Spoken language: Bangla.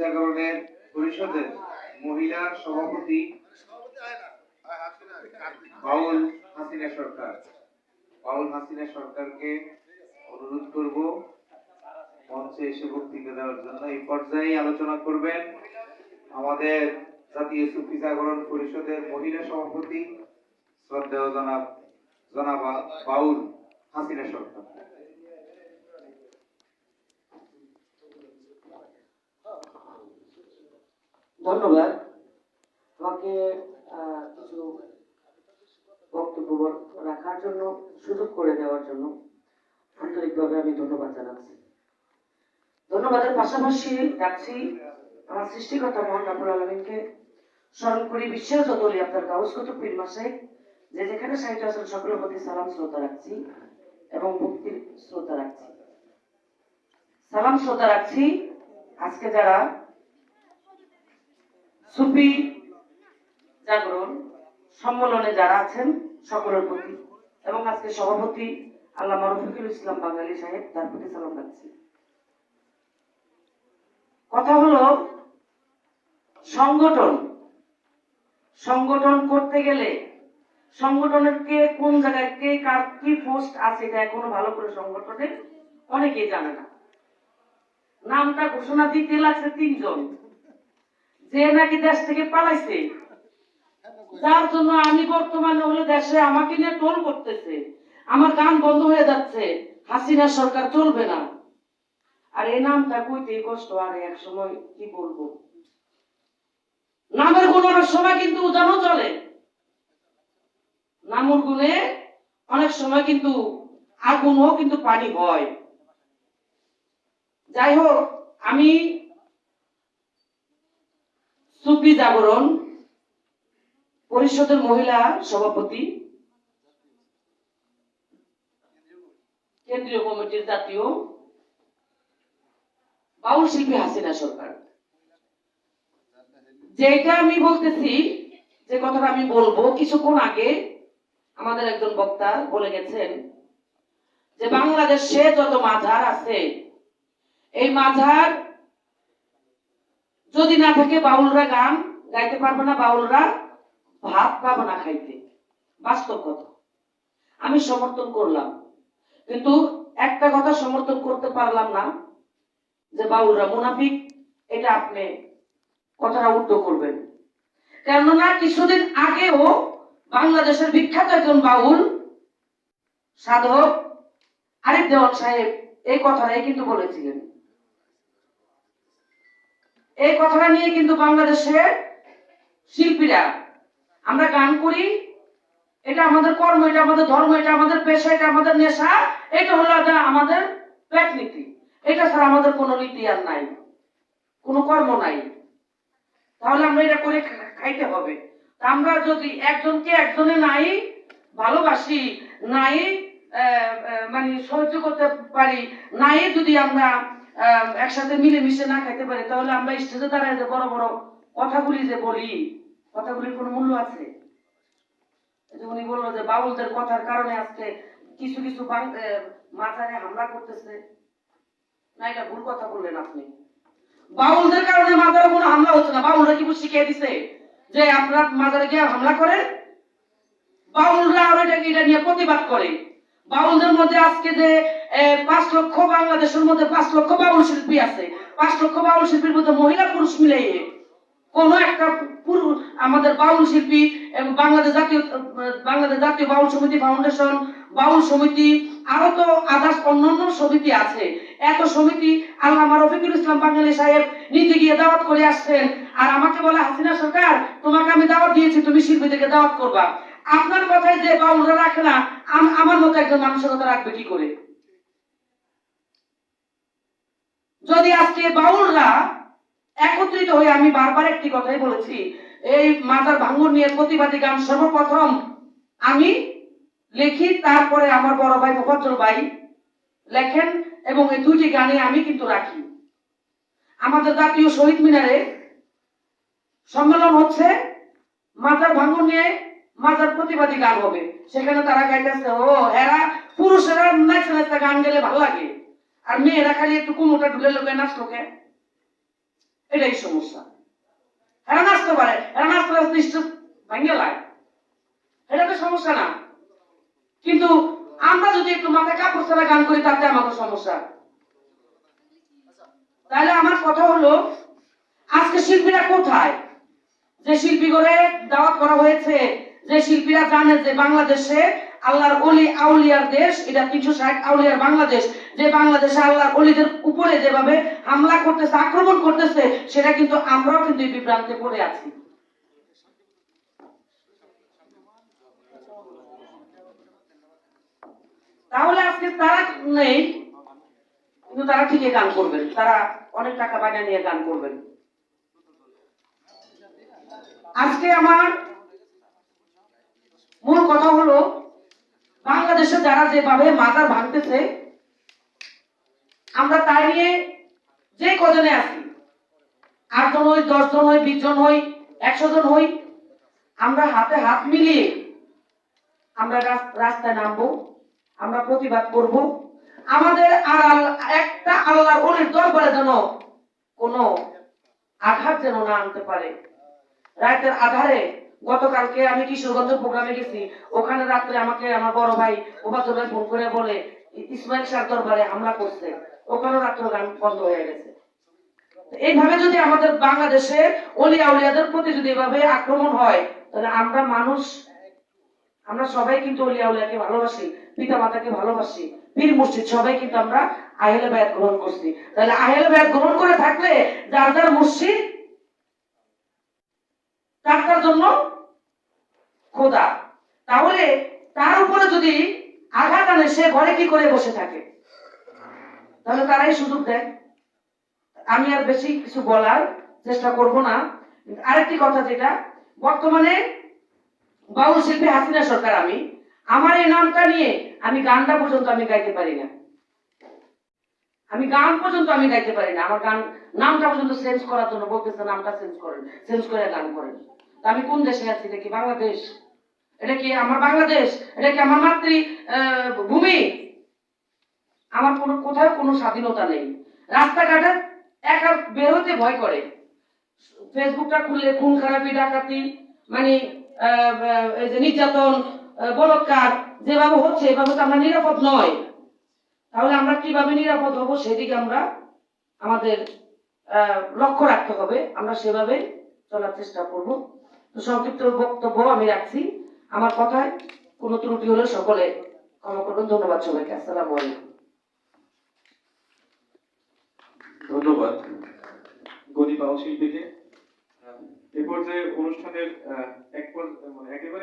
জাগরণের পরিষদের মহিলা সভাপতি বাউল হাসিনা সরকার। বাউল হাসিনা সরকারকে অনুরোধ করব, মঞ্চে এসে বক্তৃতা দেওয়ার জন্য। এই পর্যায়ে আলোচনা করবেন আমাদের জাতীয় সুফি জাগরণ পরিষদের মহিলা সভাপতি, শ্রদ্ধেয় জনাব জনাবা বাউল হাসিনা সরকার। ধন্যবাদ। আহ, কিছু বক্তব্য রাখার জন্য সুযোগ করে দেওয়ার জন্য আন্তরিকভাবে আমি ধন্যবাদ জানাচ্ছি। ধন্যবাদের পাশাপাশি রাখছি আমার সৃষ্টিকর্তা মহান রাবুল আলমিনকে। স্মরণ করি বিশ্বের যতলি আপনার কাগজ কত পীর মাসে যে যেখানে সাহিত্য আছেন সকলের প্রতি সালাম শ্রোতা রাখছি এবং ভক্তির শ্রোতা রাখছি। সালাম শ্রোতা রাখছি আজকে যারা সুফি জাগরণ সম্মেলনে যারা আছেন সকলের প্রতি এবং আজকে সভাপতি আল্লামা রফিকুল ইসলাম বাঙালি সাহেব, তার প্রতি সালাম রাখছি কথা হলো সংগঠন। সংগঠন করতে গেলে সংগঠনের কে কোন জায়গায় কে কার কি পোস্ট আছে, এটা এখনও ভালো করে সংগঠনে অনেকেই জানে না। নামটা ঘোষণা দিতে লাগছে তিনজন। যে নাকি দেশ থেকে পালাইছে। যার জন্য আমি বর্তমানে হলে দেশে আমাকে নিয়ে টোল করতেছে। আমার গান বন্ধ হয়ে যাচ্ছে। হাসিনা সরকার চলবে না। আর এই নামটা কইতে কষ্ট, আর এক সময় কি বলব? নামের গুণ অনেক সময় কিন্তু উজানো চলে। নামুর গুণে অনেক সময় কিন্তু আগুনও কিন্তু পানি হয়। যাই হোক, আমি সুফি জাগরণ, পরিষদের মহিলা সভাপতি, কেন্দ্রীয় কমিটির জাতীয়, বাউল শিল্পী হাসিনা সরকার। যেটা আমি বলতেছি, যে কথাটা আমি বলব, কিছুক্ষণ আগে আমাদের একজন বক্তা বলে গেছেন যে বাংলাদেশে যত মাঝার আছে, এই মাঝার যদি না থাকে বাউলরা গান গাইতে পারবে না, বাউলরা ভাত পাবো না খাইতে। বাস্তব কথা। আমি সমর্থন করলাম। কিন্তু একটা কথা সমর্থন করতে পারলাম না, যে বাউলরা মুনাফিক, এটা আপনি কথাটা উল্টো করবেন। কেননা কিছুদিন আগেও বাংলাদেশের বিখ্যাত একজন বাউল, সাধক আরিফ দেওয়ান সাহেব এই কথাটাই কিন্তু বলেছিলেন। এই কথাটা নিয়ে কিন্তু বাংলাদেশের শিল্পীরা আমরা গান করি, এটা আমাদের কর্ম, এটা আমাদের ধর্ম, এটা আমাদের পেশা, এটা আমাদের নেশা, এটা হলো আমাদের পেট নীতি। এটা ছাড়া আমাদের কোনো নীতি আর নাই, কোনো কর্ম নাই। তাহলে আমরা এটা করে খাইতে হবে। আমরা যদি একজনকে একজনে নাই ভালোবাসি, নাই মানে সহ্য করতে পারি, নাই যদি আমরা একসাথে মিলেমিশে না খাইতে পারি, তাহলে আমরা স্টেজে দাঁড়ায় যে বড় বড় কথাগুলি যে বলি, কথাগুলির কোনো মূল্য আছে? উনি বলল যে বাউলদের কথার কারণে আজকে কিছু কিছু মাথায় হামলা করতেছে। না, এটা ভুল কথা বললেন আপনি। বাউলদের কারণে মাজারে কোনো হামলা হচ্ছে না। বাউলরা কি শিখিয়ে দিছে? যে আপনার মাজারে গিয়ে হামলা করেন বাউলরা আরও এটা নিয়ে প্রতিবাদ করে। বাউলদের মধ্যে আজকে যে পাঁচ লক্ষ বাংলাদেশের মধ্যে পাঁচ লক্ষ বাউল শিল্পী আছে, পাঁচ লক্ষ বাউল শিল্পীর মধ্যে মহিলা পুরুষ মিলে কোন একটা পুরুষ আমাদের বাউল শিল্পী বাংলাদেশ জাতীয় বাংলাদেশ জাতীয় বাউল সমিতি ফাউন্ডেশন, বাউল সমিতি, আরও তো আদার্স অন্যান্য সমিতি আছে। এত সমিতি আল্লামা রফিকুল ইসলাম বাঙালি সাহেব নিজে গিয়ে দাওয়াত করে আসছেন। আর আমাকে বলে, হাসিনা সরকার, তোমাকে আমি দাওয়াত দিয়েছি, তুমি শিল্পীদেরকে দাওয়াত করবা। আপনার কথায় যে বাউলরা রাখে না, আম- আমার মতো একজন মানুষের কথা রাখবে কি করে? যদি আজকে বাউলরা একত্রিত হয়ে আমি বারবার একটি কথাই বলেছি, এই মাজার ভাঙ্গন নিয়ে প্রতিবাদী গান সর্বপ্রথম আমি লিখি, তারপরে আমার বড় ভাই মোফাজ্জল ভাই লেখেন, এবং এই দুটি গানে আমি কিন্তু রাখি। আমাদের জাতীয় শহীদ মিনারে সম্মেলন হচ্ছে মাজার ভাঙ্গন নিয়ে মাজার প্রতিবাদী গান হবে। সেখানে তারা গাইতেছে, ও, এরা পুরুষেরা নাচতে নাচতে গান গেলে ভালো লাগে। আর মেয়েরা খালি একটু কুমোটা ঢুলে লোকে নাচলো কে এটাই সমস্যা। এরা নাচতে পারে, এরা নাচতে নাচতে স্টেজ ভাঙে লাগে এটা তো সমস্যা না। কিন্তু আমরা যদি একটু মাথায় কাপড় ছাড়া গান করি, তাতে আমাদের সমস্যা। তাহলে আমার কথা হলো, আজকে শিল্পীরা কোথায়? যে শিল্পী করে দাওয়াত করা হয়েছে যে শিল্পীরা জানে যে বাংলাদেশে আল্লাহর অলি আউলিয়ার দেশ, এটা তিনশো ষাট আউলিয়ার বাংলাদেশ। যে বাংলাদেশে আল্লাহর অলিদের উপরে যেভাবে হামলা করতেছে, আক্রমণ করতেছে, সেটা কিন্তু আমরাও কিন্তু বিভ্রান্তে পড়ে আছি। তাহলে আজকে তারা নেই, কিন্তু তারা ঠিকই গান করবেন। তারা অনেক টাকা বানিয়ে নিয়ে গান করবেন। আজকে আমার মূল কথা হলো, বাংলাদেশে যারা যেভাবে মাজার ভাঙতেছে, আমরা তাই নিয়ে যে কজনে আছি আট জন হই দশ জন হই বিশ জন হই একশো জন হই, আমরা হাতে হাত মিলিয়ে আমরা রাস- রাস্তায় নামবো, আমরা প্রতিবাদ করব। আমাদের আর আল- একটা আল্লাহর অলির দরবারে যেন কোনো আঘাত যেন না আনতে পারে। রাতের আধারে গতকালকে আমি কিশোরগঞ্জ প্রোগ্রামে গেছি। ওখানে রাত্রে আমাকে আমার বড় ভাই ওবাদুর ভাই ফোন করে বলে, ইসমাইল শাহ দরবারে হামলা করছে। ওখানেও রাত্র গান বন্ধ হয়ে গেছে। এইভাবে যদি আমাদের বাংলাদেশে অলিয়া উলিয়াদের প্রতি যদি এভাবে আক্রমণ হয়, তাহলে আমরা মানুষ, আমরা সবাই কিন্তু অলিয়া উলিয়াকে ভালোবাসি পিতা মাতাকে ভালোবাসি। পীর মুর্শিদ সবাই কিন্তু আমরা আহেলে বায়াত গ্রহণ করছি। তাহলে আহেলে বায়াত গ্রহণ করে থাকলে যার যার মুর্শিদ তার জন্য খোদা। তাহলে তার উপরে যদি আঘাত আনে, সে ঘরে কি করে বসে থাকে? তাহলে তারাই সুযোগ দেয়। আমি আর বেশি কিছু বলার চেষ্টা করব না। আরেকটি কথা যেটা, বর্তমানে বাউল শিল্পী হাসিনা সরকার, আমি, আমার এই নামটা নিয়ে আমি গানটা পর্যন্ত আমি গাইতে পারি না। আমি গান পর্যন্ত আমি গাইতে পারি না। আমার গান, নামটা পর্যন্ত চেঞ্জ করার জন্য বলতেছে নামটা চেঞ্জ করেন চেঞ্জ করে গান করেন। আমি কোন দেশে আছি? এটা কি বাংলাদেশ? এটা কি আমার বাংলাদেশ? এটা কি আমার মাতৃ ভূমি? আমার কোনো, কোথাও কোনো স্বাধীনতা নেই। রাস্তাঘাটে একা বের হতে ভয় করে। ফেসবুকটা খুললে খুন খারাপি, ডাকাতি মানে এই যে নির্যাতন বলৎকার, যেভাবে হচ্ছে, এভাবে তো আমরা নিরাপদ নয়। তাহলে আমরা কীভাবে নিরাপদ হব সেদিকে আমরা আমাদের লক্ষ্য রাখতে হবে। আমরা সেভাবে চলার চেষ্টা করব। তো সংক্ষিপ্ত বক্তব্য আমি রাখছি। আমার কথায় কোনো ত্রুটি হলে সকলে ক্ষমা করবেন। ধন্যবাদ সবাইকে। আসসালামু আলাইকুম। ধন্যবাদ। গণি শিল্পীকে। আহ, এ পর্যায়ে অনুষ্ঠানের আহ,